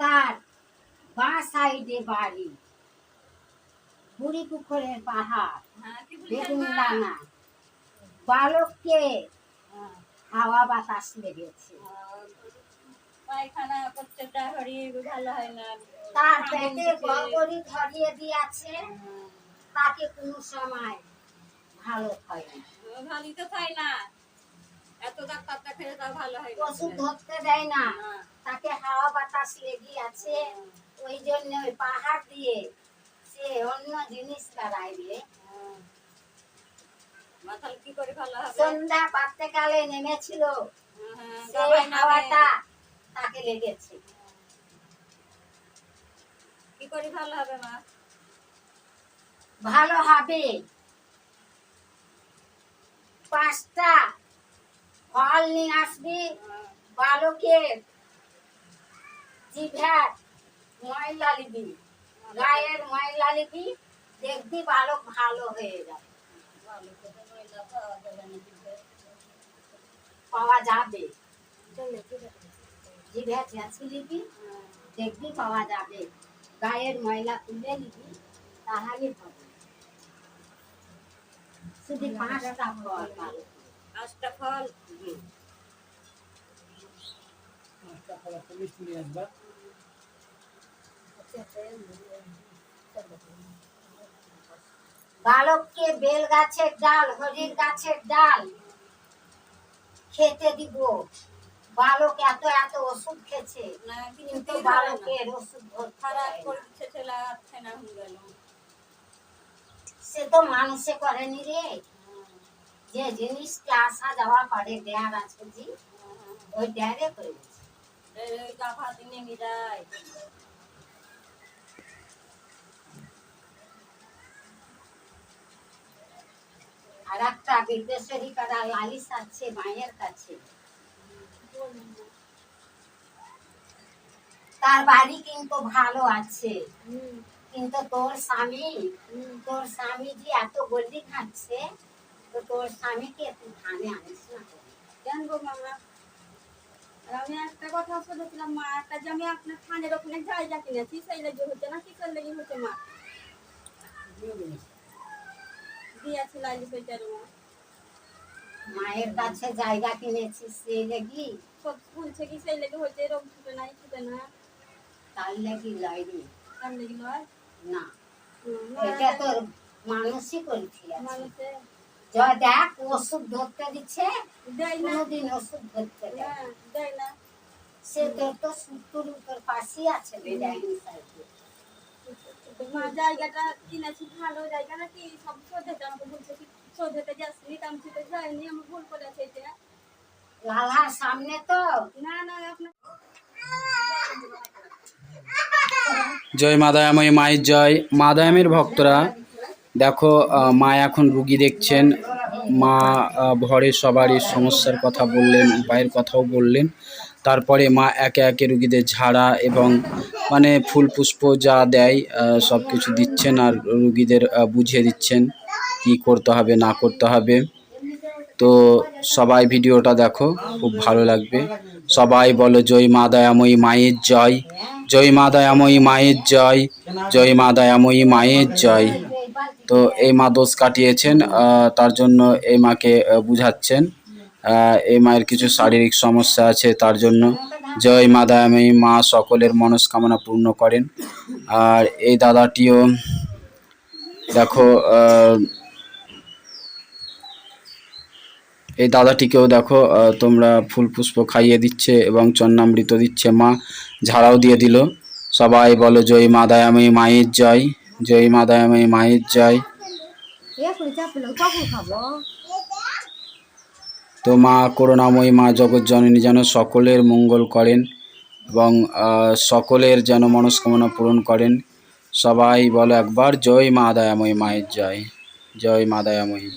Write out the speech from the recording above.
তার বাঁ সাইডে বাড়ি বুড়ি পুকুরের পাহাড়। বালককে হাওয়া বাতাস লেগেছে তার পেটে গগরি ধরিয়ে দিয়েছে। তাকে কোনো সময় ভালো হয় না। ভালোই তো খাই না। এত ডাক্তারটা খেলে তাও ভালো হয় ওষুধ ধরতে দেয় না। হ্যাঁ। তাকে হাওয়া বাতাস লেগে আছে। ওই জন্য ওই পাহাড় দিয়ে সে অন্য জিনিস দাঁড়াইবে হ্যাঁ। মাথাল কি করে ভালো হবে? সন্ধ্যা পাততে কালে নেমেছিল। হ্যাঁ, সেই হাওয়াটা তাকে লেগেছে। কি করে ভালো হবে মা? ভালো হবে পাঁচটা ফল নিয়ে আসবি। বালকের জিভ্যার ময়লা লিবি, গায়ের ময়লা লিবি, দেখবি বালক ভালো হয়ে যাবে। পাওয়া যাবে লিবি হ্যাঁ। দেখবি পাওয়া যাবে গায়ের ময়লা তুলে নিবি তাহলে শুধু পাঁচটা ফল পাঁচটা ফল। বালককে বেল গাছের ডাল হরির গাছের ডাল খেতে দিব। বালক এত এত ওষুধ খেছে কিন্তু। বালকের ওষুধ খারাপ করে দিচ্ছে ছেলে না হয়ে গেল। সে তো মানুষে করেনি রে। যে জিনিসটা আসা যাওয়া করে দেয়ার আছে জি ওই দেয়ারে করে আর একটা বিদেশেরই করা লালিশ আছে মায়ের কাছে। তার বাড়ি কিন্তু ভালো আছে। কিন্তু তোর স্বামী তোর স্বামী যে এত গল্লি খাচ্ছে তো তোর স্বামীকে তুই ধানে আনিস না কেন? গো মামা? আমি একটা কথা শুনেছিলাম মা একটা যে আমি আপনার থানের ওখানে জায়গা কিনেছি সেই লেগে হচ্ছে না কিসের লেগে হচ্ছে মা? দিয়েছি লাইলি সেইটার মা। মায়ের কাছে জায়গা কিনেছিস সেই লেগি? সব বলছে কি সেই লেগে হচ্ছে এরকম ছুটে নাই ছুটে না। তার লেগি লয়নি। তার লেগে নয় না। এটা তোর মানুষই করেছি মানুষে। দেখ ওষুধ ধরতে দিচ্ছে কোনোদিন ওষুধ ধরতে দেয়। না, সে তোর তো সুতুর তোর পাশেই আছে জায়গাটা কিনেছি ভালো জায়গা নাকি? সব আমাকে বলছে কি যাসনি আমি সেটা যাইনি আমি ভুল এটা লালার সামনে তো। না না আপনার জয় মাদায়াময় মায়ের জয়। মাদায়ামের ভক্তরা, দেখো মা এখন রুগী দেখছেন। মা ঘরে সবারই সমস্যার কথা বললেন, উপায়ের কথাও বললেন। তারপরে মা একে একে রুগীদের ঝাড়া এবং মানে ফুল পুষ্প যা দেয় সব কিছু দিচ্ছেন আর রুগীদের বুঝিয়ে দিচ্ছেন কি করতে হবে, না করতে হবে। তো সবাই ভিডিওটা দেখো, খুব ভালো লাগবে। সবাই বলো, জয় মা দয়াময়ী মায়ের জয় জয় মা দয়াময়ী মায়ের জয় জয় মা দয়াময়ী মায়ের জয়। তো এই মা দোষ কাটিয়েছেন তার জন্য এই মাকে বুঝাচ্ছেন এই মায়ের কিছু শারীরিক সমস্যা আছে, তার জন্য জয় মা দয়াময়ী মা সকলের মনস্কামনা পূর্ণ করেন। আর এই দাদাটিও, দেখো এই দাদাটিকেও দেখো তোমরা ফুল পুষ্প খাইয়ে দিচ্ছে এবং চন্নামৃত দিচ্ছে। মা ঝাড়াও দিয়ে দিল। সবাই বলো, জয় মা দয়াময়ী মায়ের জয় জয় মা দয়াময়ী মায়ের জয়। তো মা করুণাময়ী, মা জগৎ জগৎজননী যেন সকলের মঙ্গল করেন এবং সকলের যেন মনস্কামনা পূরণ করেন। সবাই বলো একবার, জয় মা দয়াময়ী মায়ের জয় জয় মা দয়াময়ী।